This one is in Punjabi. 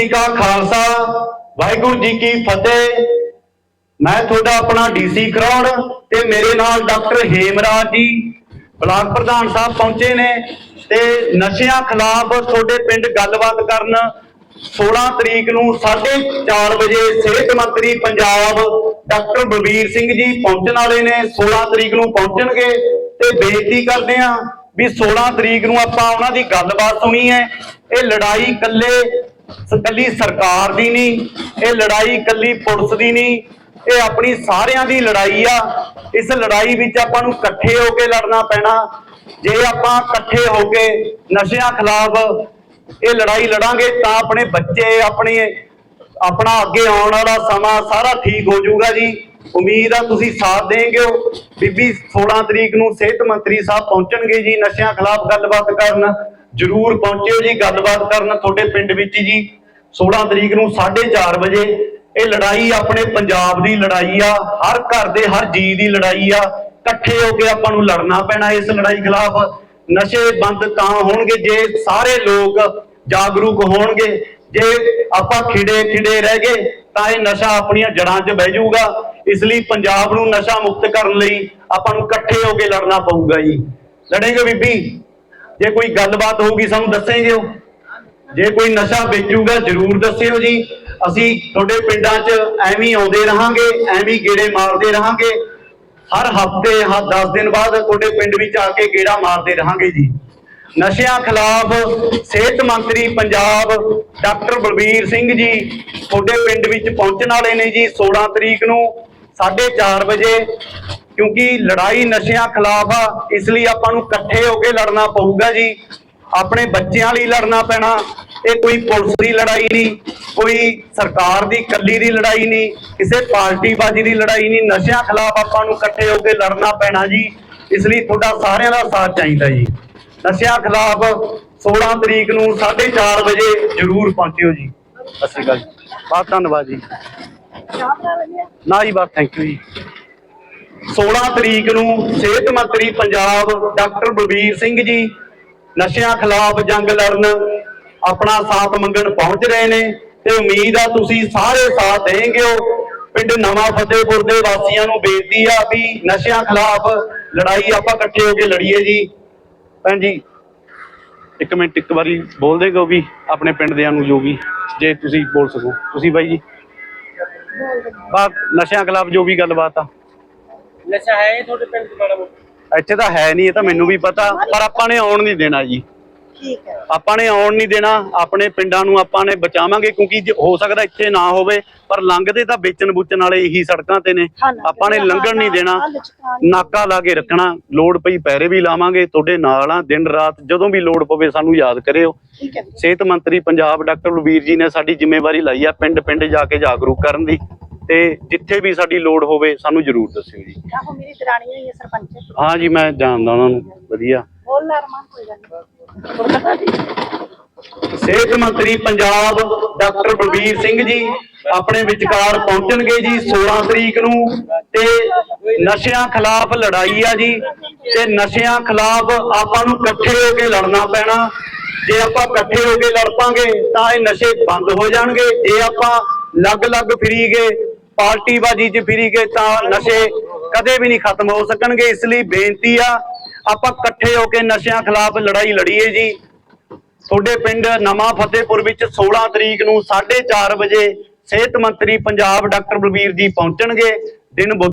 ਜੀ ਕਾ ਖਾਲਸਾ, ਵਾਹਿਗੁਰੂ ਜੀ ਕੀ ਫਤਿਹ। ਮੈਂ ਤੁਹਾਡਾ ਆਪਣਾ ਡੀਸੀ ਕਰੌੜ ਤੇ ਮੇਰੇ ਨਾਲ ਡਾਕਟਰ ਹੇਮਰਾਜ ਜੀ, ਬਲਾਕ ਪ੍ਰਧਾਨ ਸਾਹਿਬ ਪਹੁੰਚੇ ਨੇ ਤੇ ਨਸ਼ਿਆਂ ਖਿਲਾਫ ਤੁਹਾਡੇ ਪਿੰਡ ਗੱਲਬਾਤ ਕਰਨ 16 ਤਰੀਕ ਨੂੰ 4:30 ਵਜੇ ਸਿਹਤ ਮੰਤਰੀ ਪੰਜਾਬ ਡਾਕਟਰ ਬਲਬੀਰ ਸਿੰਘ ਜੀ ਪਹੁੰਚਣ ਵਾਲੇ ਨੇ 16 ਤਰੀਕ ਨੂੰ ਪਹੁੰਚਣਗੇ ਤੇ ਬੇਨਤੀ ਕਰਦੇ ਆ ਵੀ 16 ਤਰੀਕ ਨੂੰ ਆਪਾਂ ਉਹਨਾਂ ਦੀ ਗੱਲਬਾਤ ਸੁਣੀ ਹੈ। ਇਹ ਲੜਾਈ ਇਕੱਲੇ ਇਕੱਲੀ ਸਰਕਾਰ ਦੀ ਨਹੀਂ, ਇਹ ਲੜਾਈ ਇਕੱਲੀ ਪੁਲਿਸ ਦੀ ਨਹੀਂ, ਇਹ ਆਪਣੀ ਸਾਰਿਆਂ ਦੀ ਲੜਾਈ ਆ। ਇਸ ਲੜਾਈ ਵਿੱਚ ਆਪਾਂ ਨੂੰ ਇਕੱਠੇ ਹੋ ਕੇ ਲੜਨਾ ਪੈਣਾ। ਜੇ ਆਪਾਂ ਇਕੱਠੇ ਹੋ ਕੇ ਨਸ਼ਿਆਂ ਖਿਲਾਫ ਇਹ ਲੜਾਈ ਲੜਾਂਗੇ, ਤਾਂ ਆਪਣੇ ਬੱਚੇ, ਆਪਣੇ, ਆਪਣਾ ਅੱਗੇ ਆਉਣ ਵਾਲਾ ਸਮਾਂ ਸਾਰਾ ਠੀਕ ਹੋ ਜਾਊਗਾ ਜੀ। ਉਮੀਦ ਆ ਤੁਸੀਂ ਸਾਥ ਦੇਂਗੇ ਬੀਬੀ 16 ਤਰੀਕ ਨੂੰ ਸਿਹਤ ਮੰਤਰੀ ਸਾਹਿਬ ਪਹੁੰਚਣਗੇ ਜੀ ਨਸ਼ਿਆਂ ਖਿਲਾਫ ਗੱਲਬਾਤ ਕਰਨ। ਜਰੂਰ ਪਹੁੰਚਿਓ ਜੀ, ਗੱਲਬਾਤ ਕਰਨ ਤੁਹਾਡੇ ਪਿੰਡ ਵਿੱਚ ਜੀ। 16 ਤਰੀਕ ਨੂੰ 4:30 ਵਜੇ ਇਹ ਲੜਾਈ ਆਪਣੇ ਪੰਜਾਬ ਦੀ ਲੜਾਈ ਆ, ਹਰ ਘਰ ਦੇ ਹਰ ਜੀ ਦੀ ਲੜਾਈ ਆ। ਇਕੱਠੇ ਹੋ ਕੇ ਆਪਾਂ ਨੂੰ ਲੜਨਾ ਪੈਣਾ ਇਸ ਲੜਾਈ ਖਿਲਾਫ। ਨਸ਼ੇ ਬੰਦ ਤਾਂ ਹੋਣਗੇ ਜੇ ਸਾਰੇ ਲੋਕ ਜਾਗਰੂਕ ਹੋਣਗੇ। ਜੇ ਆਪਾਂ ਖਿੜੇ ਖਿੜੇ ਰਹਿ ਗਏ ਤਾਂ ਇਹ ਨਸ਼ਾ ਆਪਣੀਆਂ ਜੜਾਂ 'ਚ ਬਹਿ ਜਾਊਗਾ। ਇਸ ਲਈ ਪੰਜਾਬ ਨੂੰ ਨਸ਼ਾ ਮੁਕਤ ਕਰਨ ਲਈ ਆਪਾਂ ਨੂੰ ਇਕੱਠੇ ਹੋ ਕੇ ਲੜਨਾ ਪਊਗਾ ਜੀ। ਲੜੇਗੇ ਬੀਬੀ। ਜੇ ਕੋਈ ਗੱਲਬਾਤ ਹੋਊਗੀ, ਸਾਨੂੰ ਦੱਸੇਂਗੇ ਹੋ ਜੇ ਕੋਈ ਨਸ਼ਾ ਵੇਚੂਗਾ, ਜਰੂਰ ਦੱਸਿਓ ਜੀ। ਅਸੀਂ ਤੁਹਾਡੇ ਪਿੰਡਾਂ 'ਚ ਐਵੇਂ ਆਉਂਦੇ ਰਹਾਂਗੇ, ਐਵੇਂ ਗੇੜੇ ਮਾਰਦੇ ਰਹਾਂਗੇ। ਹਰ ਹਫ਼ਤੇ ਹਰ 10 ਦਿਨ ਬਾਅਦ ਤੁਹਾਡੇ ਪਿੰਡ ਵਿੱਚ ਆ ਕੇ ਗੇੜਾ ਮਾਰਦੇ ਰਹਾਂਗੇ ਜੀ। ਨਸ਼ਿਆਂ ਖਿਲਾਫ ਸਿਹਤ ਮੰਤਰੀ ਪੰਜਾਬ ਡਾਕਟਰ ਬਲਬੀਰ ਸਿੰਘ ਜੀ ਤੁਹਾਡੇ ਪਿੰਡ ਵਿੱਚ ਪਹੁੰਚਣ ਵਾਲੇ ਨੇ ਜੀ 16 ਤਰੀਕ ਨੂੰ। 4:30 ਵਜੇ ਕਿਉਂਕਿ ਲੜਾਈ ਨਸ਼ਿਆਂ ਖਿਲਾਫ ਆ ਇਸ ਲਈ ਆਪਾਂ ਨੂੰ ਇਕੱਠੇ ਹੋ ਕੇ ਲੜਨਾ ਪਊਗਾ ਜੀ। ਆਪਣੇ ਬੱਚਿਆਂ ਲਈ ਲੜਨਾ ਪੈਣਾ ਇਹ ਕੋਈ ਪੁਲਿਸ ਦੀ ਲੜਾਈ ਨਹੀਂ ਕੋਈ ਸਰਕਾਰ ਦੀ ਕੱਲੀ ਦੀ ਲੜਾਈ ਨਹੀਂ ਕਿਸੇ ਪਾਰਟੀਬਾਜ਼ੀ ਦੀ ਲੜਾਈ ਨਹੀਂ ਨਸ਼ਿਆਂ ਖਿਲਾਫ ਆਪਾਂ ਨੂੰ ਇਕੱਠੇ ਹੋ ਕੇ ਲੜਨਾ ਪੈਣਾ ਜੀ। ਇਸ ਲਈ ਤੁਹਾਡਾ ਸਾਰਿਆਂ ਦਾ ਸਾਥ ਚਾਹੀਦਾ ਜੀ। ਨਸ਼ਿਆਂ ਖਿਲਾਫ 16 ਤਰੀਕ ਨੂੰ 4:30 ਵਜੇ ਜ਼ਰੂਰ ਪਹੁੰਚਿਓ ਜੀ। ਸਤਿ ਸ਼੍ਰੀ ਅਕਾਲ ਜੀ। ਬਹੁਤ ਧੰਨਵਾਦ ਜੀ। ਨਾ ਜੀ, ਬਸ ਥੈਂਕ ਯੂ ਜੀ। 16 ਤਰੀਕ ਨੂੰ ਸਿਹਤ ਮੰਤਰੀ ਪੰਜਾਬ ਡਾਕਟਰ ਬਲਬੀਰ ਸਿੰਘ ਜੀ ਨਸ਼ਿਆਂ ਖਿਲਾਫ ਜੰਗ ਲੜਨ ਆਪਣਾ ਸਾਥ ਮੰਗਣ ਪਹੁੰਚ ਰਹੇ ਨੇ ਤੇ ਉਮੀਦ ਆ ਤੁਸੀਂ ਸਾਰੇ ਸਾਥ ਦੇਣਗੇ ਪਿੰਡ ਨਵਾਂ ਫਤਿਹਪੁਰ ਦੇ ਵਾਸੀਆਂ ਨੂੰ ਬੇਨਤੀ ਆ ਵੀ ਨਸ਼ਿਆਂ ਖਿਲਾਫ ਲੜਾਈ ਆਪਾਂ ਇਕੱਠੇ ਹੋ ਕੇ ਲੜੀਏ ਜੀ। ਭੈਣ ਜੀ, ਇੱਕ ਮਿੰਟ, ਇੱਕ ਵਾਰੀ ਬੋਲ ਦੇਗੋ ਵੀ ਆਪਣੇ ਪਿੰਡ ਦਿਆਂ ਨੂੰ ਜੋ ਵੀ, ਜੇ ਤੁਸੀਂ ਬੋਲ ਸਕੋ। ਤੁਸੀਂ ਬਾਈ ਜੀ। ਬਾਤ ਨਸ਼ਿਆਂ ਖਿਲਾਫ ਜੋ ਵੀ ਗੱਲਬਾਤ ਆ। ਨਸ਼ਾ ਹੈ ਇਹ ਤੁਹਾਡੇ ਪਿੰਡ ਚ ਮਾੜਾ ਮੋਟਾ? ਇੱਥੇ ਤਾਂ ਹੈ ਨਹੀਂ ਇਹ ਤਾਂ ਮੈਨੂੰ ਵੀ ਪਤਾ ਪਰ ਆਪਾਂ ਨੇ ਆਉਣ ਨਹੀਂ ਦੇਣਾ ਜੀ। ਠੀਕ ਹੈ। ਆਪਾਂ ਨੇ ਆਉਣ ਨਹੀਂ ਦੇਣਾ ਆਪਣੇ ਪਿੰਡਾਂ ਨੂੰ ਆਪਾਂ ਨੇ ਬਚਾਵਾਂਗੇ ਕਿਉਂਕਿ ਜੇ ਹੋ ਸਕਦਾ ਇੱਥੇ ਨਾ ਹੋਵੇ ਪਰ ਲੰਘਦੇ ਤਾਂ ਵੇਚਣ ਬੁੱਚਣ ਵਾਲੇ ਇਹੀ ਸੜਕਾਂ ਤੇ ਨੇ। ਆਪਾਂ ਨੇ ਲੰਘਣ ਨਹੀਂ ਦੇਣਾ। ਨਾਕਾ ਲਾ ਕੇ ਰੱਖਣਾ ਲੋੜ ਪਈ ਪੈਰੇ ਵੀ ਲਾਵਾਂਗੇ ਤੁਹਾਡੇ ਨਾਲ ਆ ਦਿਨ ਰਾਤ ਜਦੋਂ ਵੀ ਲੋੜ ਪਵੇ ਸਾਨੂੰ ਯਾਦ ਕਰਿਓ। ਸਿਹਤ ਮੰਤਰੀ ਪੰਜਾਬ ਡਾਕਟਰ ਬਲਬੀਰ ਜੀ ਨੇ ਸਾਡੀ ਜ਼ਿੰਮੇਵਾਰੀ ਲਈ ਆ ਪਿੰਡ ਪਿੰਡ ਜਾ ਕੇ ਜਾਗਰੂਕ ਕਰਨ ਦੀ। ਤੇ ਜਿੱਥੇ ਵੀ ਸਾਡੀ ਲੋੜ ਹੋਵੇ ਸਾਨੂੰ ਜ਼ਰੂਰ ਦੱਸਿਓ ਜੀ। ਆਹੋ ਮੇਰੀ ਦਰਾਣੀ ਹੈ ਸਰਪੰਚ। ਹਾਂ ਜੀ ਮੈਂ ਜਾਣਦਾ ਉਹਨਾਂ ਨੂੰ ਵਧੀਆ। ਬੋਲ ਨਾ ਰਮਾ ਕੋਈ ਗੱਲ ਨਹੀਂ। ਹੋਰ ਪਤਾ ਜੀ ਸਿਹਤ ਮੰਤਰੀ ਪੰਜਾਬ ਡਾਕਟਰ ਬਲਬੀਰ ਸਿੰਘ ਜੀ ਆਪਣੇ ਵਿਚਕਾਰ ਪਹੁੰਚਣਗੇ ਜੀ 16 ਤਰੀਕ ਨੂੰ ਤੇ ਨਸ਼ਿਆਂ ਖਿਲਾਫ ਲੜਾਈ ਆ ਜੀ ਤੇ ਨਸ਼ਿਆਂ ਖਿਲਾਫ ਆਪਾਂ ਨੂੰ ਇਕੱਠੇ ਹੋ ਕੇ ਲੜਨਾ ਪੈਣਾ। ਜੇ ਆਪਾਂ ਇਕੱਠੇ ਹੋ ਕੇ ਲੜ ਪਾਂਗੇ ਤਾਂ ਇਹ ਨਸ਼ੇ ਬੰਦ ਹੋ ਜਾਣਗੇ। ਜੇ ਆਪਾਂ ਲੱਗ-ਲੱਗ ਫਰੀ ਗਏ ਪਾਰਟੀਬਾਜ਼ੀ 'ਚ ਫਰੀ ਗਏ ਤਾਂ ਨਸ਼ੇ ਕਦੇ ਵੀ ਨਹੀਂ ਖਤਮ ਹੋ ਸਕਣਗੇ। ਇਸ ਲਈ ਬੇਨਤੀ ਆ ਆਪਾਂ ਇਕੱਠੇ ਹੋ ਕੇ ਨਸ਼ਿਆਂ ਖਿਲਾਫ ਲੜਾਈ ਲੜੀਏ ਜੀ। ਤੁਹਾਡੇ ਪਿੰਡ ਨਵਾਂ ਫਤਿਹਪੁਰ ਵਿੱਚ 16 ਤਰੀਕ ਨੂੰ 4:30 ਵਜੇ ਸਿਹਤ ਮੰਤਰੀ ਪੰਜਾਬ ਡਾਕਟਰ ਬਲਬੀਰ ਜੀ ਪਹੁੰਚਣਗੇ। ਦਿਨ ਬੁੱਧ